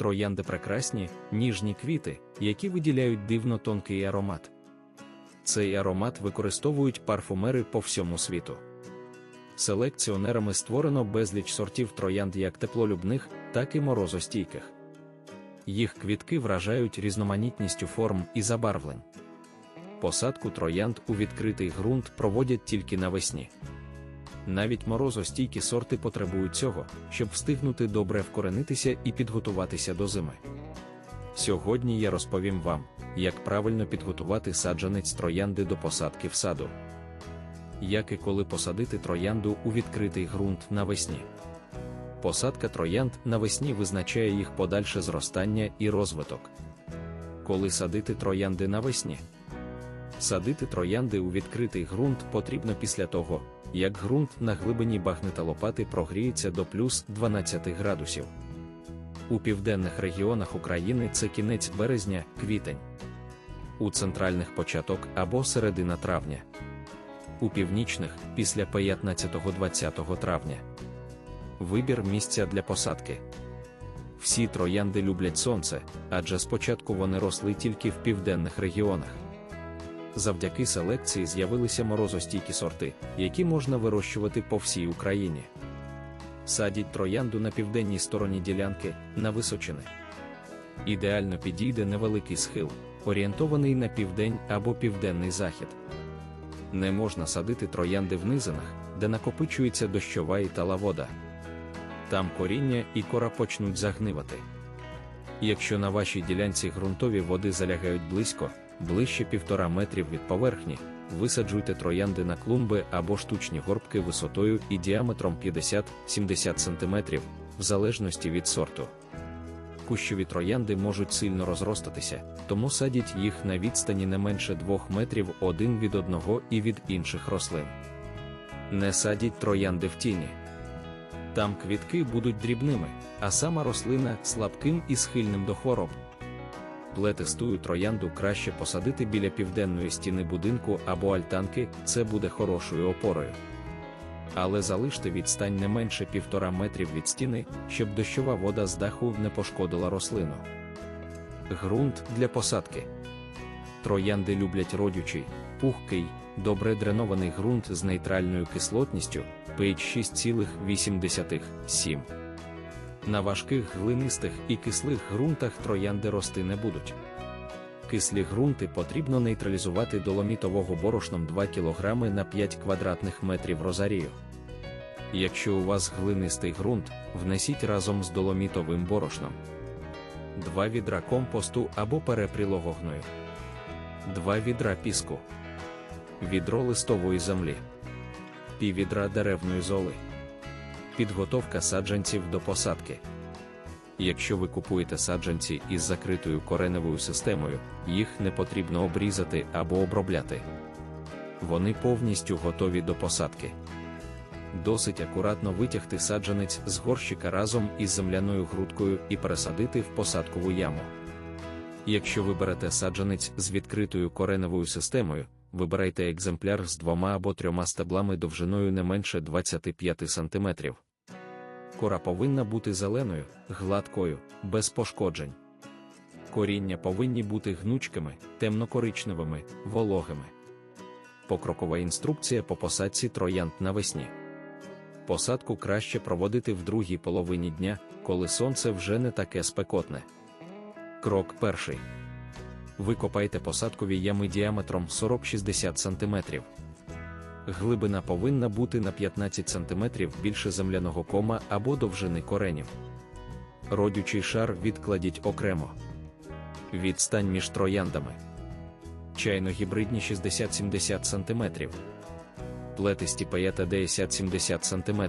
Троянди прекрасні, ніжні квіти, які виділяють дивно тонкий аромат. Цей аромат використовують парфумери по всьому світу. Селекціонерами створено безліч сортів троянд як теплолюбних, так і морозостійких. Їх квітки вражають різноманітністю форм і забарвлень. Посадку троянд у відкритий ґрунт проводять тільки навесні. Навіть морозостійкі сорти потребують цього, щоб встигнути добре вкоренитися і підготуватися до зими. Сьогодні я розповім вам, як правильно підготувати саджанець троянди до посадки в саду. Як і коли посадити троянду у відкритий ґрунт навесні. Посадка троянд навесні визначає їх подальше зростання і розвиток. Коли садити троянди навесні. Садити троянди у відкритий ґрунт потрібно після того, як ґрунт на глибині багнета лопати прогріється до плюс 12 градусів. У південних регіонах України це кінець березня, квітень, у центральних початок або середина травня, у північних після 15-20 травня. Вибір місця для посадки. Всі троянди люблять сонце, адже спочатку вони росли тільки в південних регіонах. Завдяки селекції з'явилися морозостійкі сорти, які можна вирощувати по всій Україні. Садіть троянду на південній стороні ділянки на височини. Ідеально підійде невеликий схил, орієнтований на південь або південний захід. Не можна садити троянди в низинах, де накопичується дощова і тала вода. Там коріння і кора почнуть загнивати. Якщо на вашій ділянці ґрунтові води залягають близько, ближче півтора метрів від поверхні, висаджуйте троянди на клумби або штучні горбки висотою і діаметром 50-70 см, в залежності від сорту. Кущові троянди можуть сильно розростатися, тому садіть їх на відстані не менше 2 метрів один від одного і від інших рослин. Не садіть троянди в тіні. Там квітки будуть дрібними, а сама рослина слабким і схильним до хвороб плетистую троянду краще посадити біля південної стіни будинку або альтанки, це буде хорошою опорою. Але залиште відстань не менше півтора метрів від стіни, щоб дощова вода з даху не пошкодила рослину. Грунт для посадки. Троянди люблять родючий, пухкий, добре дренований ґрунт з нейтральною кислотністю pH 6,8-7. На важких глинистих і кислих ґрунтах троянди рости не будуть. Кислі ґрунти потрібно нейтралізувати доломітового борошном 2 кг на 5 квадратних метрів розарію. Якщо у вас глинистий ґрунт, внесіть разом з доломітовим борошном 2 відра компосту або перепрілого гною, 2 відра піску, відро листової землі, пів відра деревної золи. Підготовка саджанців до посадки. Якщо ви купуєте саджанці із закритою кореневою системою, їх не потрібно обрізати або обробляти. Вони повністю готові до посадки. Досить акуратно витягти саджанець з горщика разом із земляною грудкою і пересадити в посадкову яму. Якщо ви берете саджанець з відкритою кореневою системою, вибирайте екземпляр з двома або трьома стеблами довжиною не менше 25 см. Кора повинна бути зеленою, гладкою, без пошкоджень. Коріння повинні бути гнучкими, темнокоричневими, вологими. Покрокова інструкція по посадці троянд навесні. Посадку краще проводити в другій половині дня, коли сонце вже не таке спекотне. Крок перший. Викопайте посадкові ями діаметром 40-60 см. Глибина повинна бути на 15 см більше земляного кома або довжини коренів. Родючий шар відкладіть окремо. Відстань між трояндами. Чайно-гібридні 60-70 см. Плетисті паєта 10-70 см.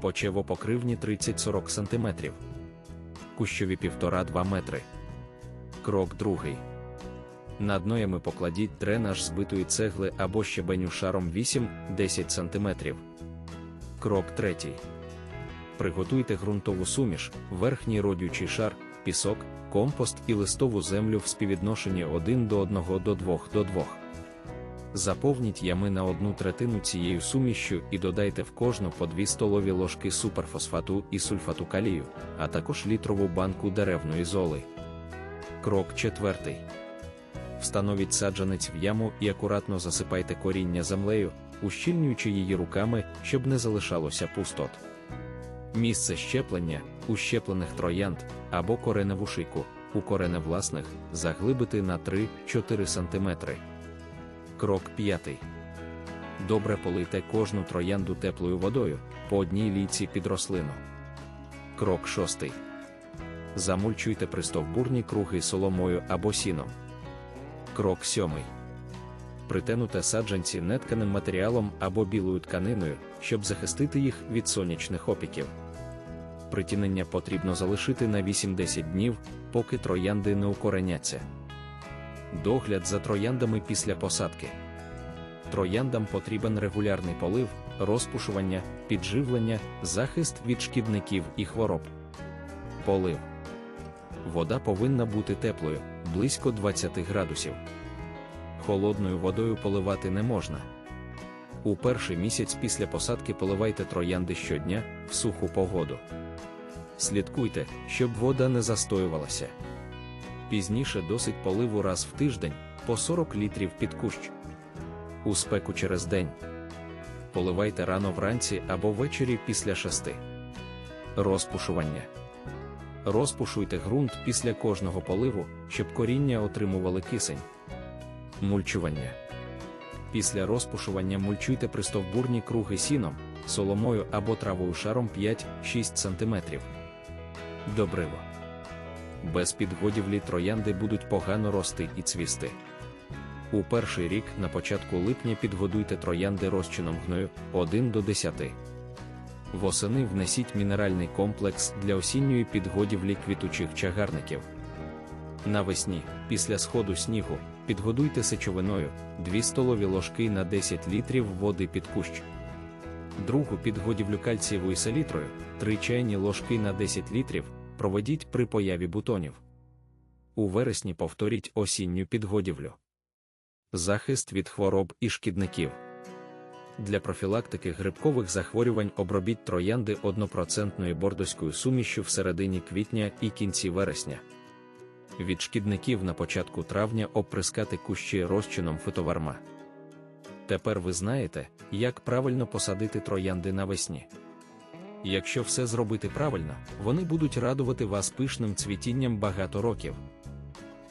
Почевопокривні 30-40 см. Кущові 1,5-2 метри. Крок другий. Над ноями покладіть дренаж збитої цегли або щебеню шаром 8-10 см. Крок третій. Приготуйте ґрунтову суміш, верхній родючий шар, пісок, компост і листову землю в співвідношенні 1 до 1 до 2 до 2. Заповніть ями на одну третину цією сумішшю і додайте в кожну по 2 столові ложки суперфосфату і сульфату калію, а також літрову банку деревної золи. Крок четвертий. Встановіть саджанець в яму і акуратно засипайте коріння землею, ущільнюючи її руками, щоб не залишалося пустот. Місце щеплення ущеплених троянд або кореневу шийку, у кореневласних заглибити на 3-4 см. Крок 5. Добре полийте кожну троянду теплою водою по одній лійці під рослину. Крок 6. Замульчуйте пристовбурні круги соломою або сіном. Крок 7. Притенуте саджанці нетканим матеріалом або білою тканиною, щоб захистити їх від сонячних опіків. Притінення потрібно залишити на 8-10 днів, поки троянди не укореняться. Догляд за трояндами після посадки. Трояндам потрібен регулярний полив, розпушування, підживлення, захист від шкідників і хвороб. Полив. Вода повинна бути теплою, близько 20 градусів. Холодною водою поливати не можна. У перший місяць після посадки поливайте троянди щодня в суху погоду. Слідкуйте, щоб вода не застоювалася. Пізніше досить поливу раз в тиждень по 40 літрів під кущ. У спеку через день. Поливайте рано вранці або ввечері після шести. Розпушування. Розпушуйте ґрунт після кожного поливу, щоб коріння отримували кисень. Мульчування. Після розпушування мульчуйте пристовбурні круги сіном, соломою або травою шаром 5-6 см. Добриво. Без підгодівлі троянди будуть погано рости і цвісти. У перший рік на початку липня підгодуйте троянди розчином гною 1 до 10. Восени внесіть мінеральний комплекс для осінньої підгодівлі квітучих чагарників. Навесні, після сходу снігу, підгодуйте сечовиною 2 столові ложки на 10 літрів води під кущ. Другу підгодівлю кальцієвою селітрою 3 чайні ложки на 10 літрів проведіть при появі бутонів. У вересні повторіть осінню підгодівлю. Захист від хвороб і шкідників. Для профілактики грибкових захворювань обробіть троянди 1% бордоською сумішю в середині квітня і кінці вересня. Від шкідників на початку травня оприскати кущі розчином фитоварма. Тепер ви знаєте, як правильно посадити троянди навесні. Якщо все зробити правильно, вони будуть радувати вас пишним цвітінням багато років.